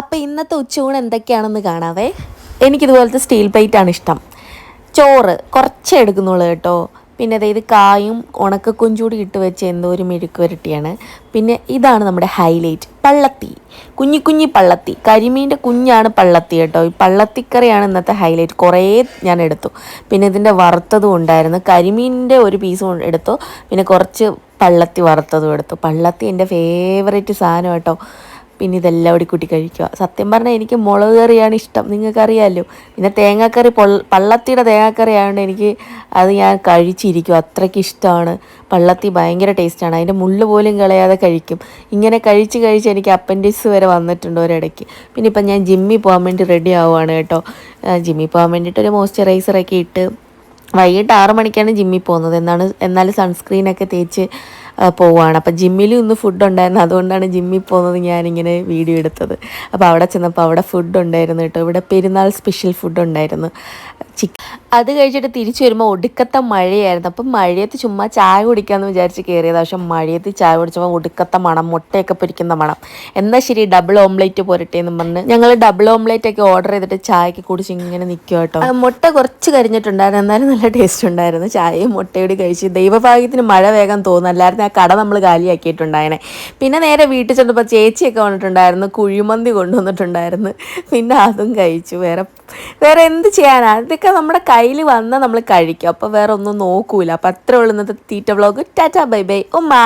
അപ്പോൾ ഇന്നത്തെ ഉച്ചയൂണ് എന്തൊക്കെയാണെന്ന് കാണാവേ? എനിക്കിതുപോലത്തെ സ്റ്റീൽ പ്ലേറ്റാണ് ഇഷ്ടം. ചോറ് കുറച്ചേ എടുക്കുന്നുള്ളൂ കേട്ടോ. പിന്നെ അതായത് കായും ഉണക്കക്കൊഞ്ചൂടി ഇട്ട് വെച്ച് എന്തോ ഒരു മെഴുക്ക് വരട്ടിയാണ്. പിന്നെ ഇതാണ് നമ്മുടെ ഹൈലൈറ്റ് പള്ളത്തി. കുഞ്ഞി കുഞ്ഞി പള്ളത്തി. കരിമീന്റെ കുഞ്ഞാണ് പള്ളത്തി കേട്ടോ. ഈ പള്ളത്തിക്കറിയാണ് ഇന്നത്തെ ഹൈലൈറ്റ്. കുറേ ഞാൻ എടുത്തു. പിന്നെ ഇതിന്റെ വറുത്തതും ഉണ്ടായിരുന്നു. കരിമീന്റെ ഒരു പീസും എടുത്തു. പിന്നെ കുറച്ച് പള്ളത്തി വറുത്തതും എടുത്തു. പള്ളത്തി എന്റെ ഫേവറേറ്റ് സാധനം കേട്ടോ. പിന്നെ ഇതെല്ലാം കൂടി കൂട്ടി കഴിക്കുക. സത്യം പറഞ്ഞാൽ എനിക്ക് മുളക് കറിയാണ് ഇഷ്ടം. നിങ്ങൾക്കറിയാമല്ലോ പിന്നെ തേങ്ങാക്കറി പൊള്ള പള്ളത്തിയുടെ തേങ്ങാക്കറി ആയതുകൊണ്ട് എനിക്ക് അത് ഞാൻ കഴിച്ചിരിക്കും. അത്രയ്ക്ക് ഇഷ്ടമാണ്. പള്ളത്തി ഭയങ്കര ടേസ്റ്റാണ് അതിന്റെ മുള്ളു പോലും കളയാതെ കഴിക്കും. ഇങ്ങനെ കഴിച്ച് കഴിച്ച് എനിക്ക് അപ്പൻഡിക്സ് വരെ വന്നിട്ടുണ്ട് ഒരിടയ്ക്ക്. പിന്നെ ഇപ്പം ഞാൻ ജിമ്മിൽ പോകാൻ വേണ്ടി റെഡി ആവുകയാണ് കേട്ടോ. ജിമ്മിൽ പോകാൻ വേണ്ടിയിട്ട് ഒരു മോയ്സ്ചറൈസറൊക്കെ ഇട്ട് വൈകിട്ട് ആറ് മണിക്കാണ് ജിമ്മിൽ പോകുന്നത്. എന്നാണ് എന്നാലും സൺസ്ക്രീനൊക്കെ തേച്ച് പോവാണ്. അപ്പം ജിമ്മിലും ഇന്ന് ഫുഡ് ഉണ്ടായിരുന്നു. അതുകൊണ്ടാണ് ജിമ്മിൽ പോകുന്നത് ഞാനിങ്ങനെ വീഡിയോ എടുത്തത്. അപ്പോൾ അവിടെ ചെന്നപ്പോൾ അവിടെ ഫുഡ് ഉണ്ടായിരുന്നു കേട്ടോ. ഇവിടെ പെരുന്നാൾ സ്പെഷ്യൽ ഫുഡ് ഉണ്ടായിരുന്നു. ചിക്കൻ അത് കഴിച്ചിട്ട് തിരിച്ചു വരുമ്പോൾ ഒടുക്കത്തെ മഴയായിരുന്നു. അപ്പം മഴയത്ത് ചുമ്മാ ചായ കുടിക്കാമെന്ന് വിചാരിച്ച് കയറിയത് പക്ഷെ മഴയത്ത് ചായ കുടിച്ചപ്പോൾ ഒടുക്കത്തെ മണം മുട്ടയൊക്കെ പൊരിക്കുന്ന മണം. എന്നാൽ ശരി ഡബിൾ ഓംലേറ്റ് പോരട്ടെ എന്ന് പറഞ്ഞ് ഞങ്ങൾ ഡബിൾ ഓംലേറ്റ് ഒക്കെ ഓർഡർ ചെയ്തിട്ട് ചായക്ക് കുടിച്ച് ഇങ്ങനെ നിൽക്കുക കേട്ടോ. മുട്ട കുറച്ച് കരിഞ്ഞിട്ടുണ്ടായിരുന്നു. എന്നാലും നല്ല ടേസ്റ്റ് ഉണ്ടായിരുന്നു. ചായയും മുട്ടയോട് കഴിച്ച് ദൈവഭാഗ്യത്തിന് മഴ വേഗം തോന്നുന്നു അല്ലായിരുന്നു ആ കട നമ്മൾ കാലിയാക്കിയിട്ടുണ്ടായനെ പിന്നെ നേരെ വീട്ടിൽ ചെന്നപ്പോൾ ചേച്ചിയൊക്കെ വന്നിട്ടുണ്ടായിരുന്നു. കുഴിമന്തി കൊണ്ടുവന്നിട്ടുണ്ടായിരുന്നു. പിന്നെ അതും കഴിച്ചു. വേറെ വേറെ എന്ത് ചെയ്യാനാണ് ഇതൊക്കെ നമ്മുടെ കയ്യിൽ വന്നാൽ നമ്മൾ കഴിക്കും. അപ്പോൾ വേറെ ഒന്നും നോക്കൂല. അപ്പോൾ അത്രേ ഉള്ളൂ ഇന്നത്തെ തീറ്റ വ്ളോഗ് ടാറ്റാ ബൈ ബൈ. ഉമ്മാ.